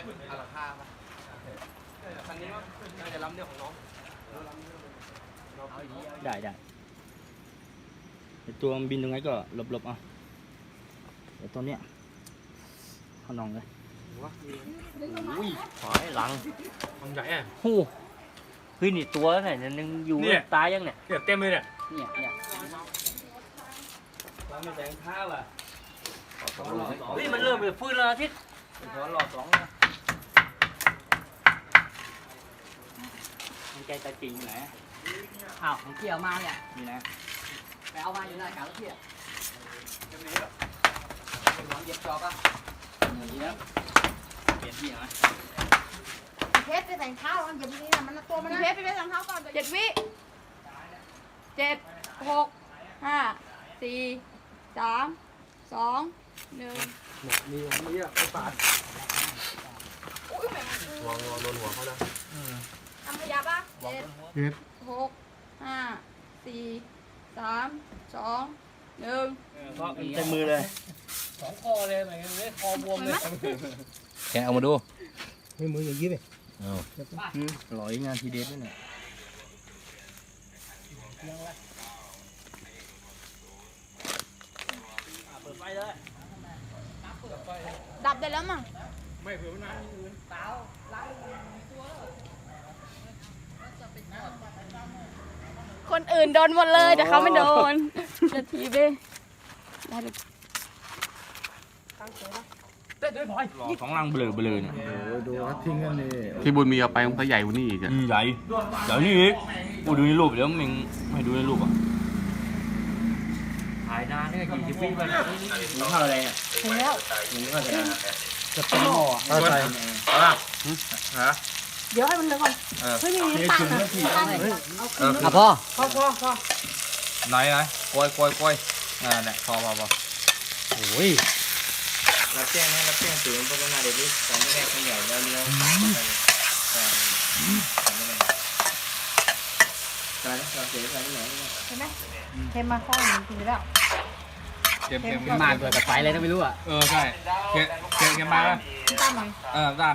กอาราคาป่ะคันนี้ว่าน่าจะล้ำเรื่องของน้องได้ได้ไอ้ตัวมันบินตรงไหนก็หลบๆเอาเดี๋ยวตัวเนี้ยเขานองเลยอุ้ยหอยหลังมันใหญ่อะหูเฮ้ยนี่ตัวไหนเนี่ยยังอยู่เนี่ย ตายยังเนี่ยเดี๋ยวเต็มเลยเนี่ยเนี่ยเนี่ยเราไม่แบ่งข้าวอะเฮ้ยมันเริ่มจะฟื้นแล้วนะทิศเป็นขอรอสองนะ มีใจตาจริงไหนอ้าวผมเกี่ยวมาเนี่ย นี่นะไปเอามาอยู่หน้ากลางรถเที่ยวหวังเย็บจอบอะนี่นะเปลี่ยนที่นะเพชรไปใส่เท้าอันเดี๋ยวนี้นะมันตัวมันพี่นะเพชรพี่เพชรทำเท้าก่อนเจ็ดวิเจ็ดหกห้าสี่สามสองหนึ่งมีมีอะไอ้ปาดหัวงอโดนหัวเขานะ ทำขยับป่ะเจ็ดเฮ็ดหกห้าสี่สามสองหนึ่งเพราะเต็มมือเลยสองคอเลยไหนเลยคอบวมเลยแกเอามาดูไม่มืออย่างนี้เลยเอาอืมร้อยงานทีเด็ดด้วยเนี่ยดับได้แล้วมั้งไม่เผื่อวันนั้น คนอื่นโดนหมดเลยแต่เขาไม่โดนจะทีเบ้ได้เลยรอสองลังเบลอเบลอเนี่ยดูทิ้งกันนี่พี่บุญมีเอาไปมันก็ใหญ่กว่านี้อีกอะใหญ่เดี๋ยวนี้อีกกูดูในรูปเดี๋ยวมึงไม่ดูในรูปอะถ่ายนานเนี่ยกี่สิบวิไปแล้วมึงเข้าอะไรเนี่ยถึงแล้วมึงเข้าอะไรนะจะเป็นหม้อเข้าใจ เดี๋ยวให้มันเหลือก่อนเฮ้ยมีปากนะปากไหนเอออะพ่อพอพอพอไหนไหนกล้วยกล้วยกล้วยอ่าเนี่ยพอพอพอโอ้ยรับแจ้งนะรับแจ้งสื่อพัฒนาเด็กนี่ของแม่ขยายแล้วเลี้ยวไปทางของแม่การรักษาเสียการไหนเห็นไหมเค็มมาข้อหนึ่งทีแล้วเค็มเค็มเป็นมากเกิดกับไฟเลยก็ไม่รู้อะ เออใช่เค็มเค็มเค็มมาแล้วตามหน่อยเออด้าน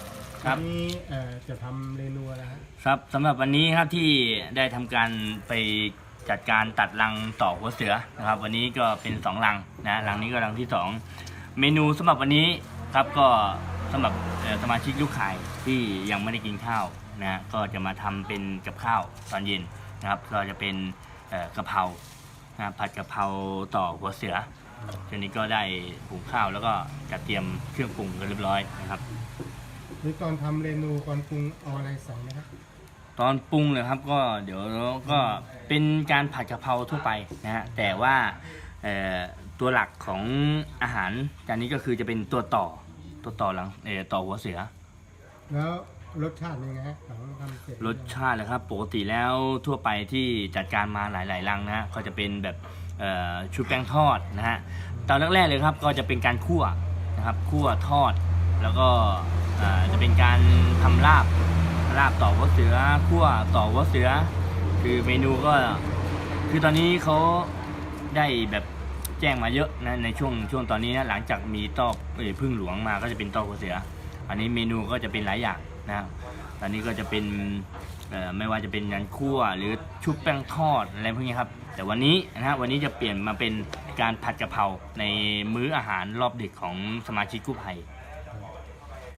ครับนี่เอ่อจะทำเรนูอะไรฮะครับสำหรับวันนี้ครับที่ได้ทำการไปจัดการตัดรังต่อหัวเสือนะครับ วันนี้ก็เป็นสองรังนะรังนี้ก็รังที่สองเมนูสำหรับวันนี้ครับก็สำหรับเอ่อสมาชิกลูกข่ายที่ยังไม่ได้กินข้าวนะก็จะมาทำเป็นกับข้าวตอนเย็นนะครับ ก็จะเป็นเอ่อกะเพรานะผัดกะเพราต่อหัวเสือทีนี้ก็ได้หุงข้าวแล้วก็จัดเตรียมเครื่องปรุงกันเรียบร้อยนะครับ นี่ตอนทำเรนูก่อนปรุงเอาอะไรใส่นะครับตอนปรุงเลยครับก็เดี๋ยวก็เป็นการผัดกะเพราทั่วไปนะฮะแต่ว่าเอ่อตัวหลักของอาหารจานนี้ก็คือจะเป็นตัวต่อตัวต่อหลังเอ่อต่อหัวเสือ แล้วรสชาติเป็นไงฮะหลังทำเสร็จรสชาติเลยครับปกติแล้วทั่วไปที่จัดการมาหลายๆรังนะฮะก็จะเป็นแบบเอ่อชุบแป้งทอดนะฮะตอนแรกๆเลยครับก็จะเป็นการคั่วนะครับคั่วทอด แล้วก็จะเป็นการทำลาบลาบต่อหัวเสือคั่วต่อหัวเสือ คือเมนูก็ คือตอนนี้เขาได้แบบแจ้งมาเยอะนะในช่วงช่วงตอนนี้นะหลังจากมีตอกเอ้พึ่งหลวงมาก็จะเป็นตอกหัวเสือ อันนี้เมนูก็จะเป็นหลายอย่างนะตอนนี้ก็จะเป็นไม่ว่าจะเป็นงานคั่วหรือชุบแป้งทอดอะไรพวกนี้ครับ แต่วันนี้นะฮะวันนี้จะเปลี่ยนมาเป็นการผัดกะเพราในมื้ออาหารรอบดึกของสมาชิกกู้ภัย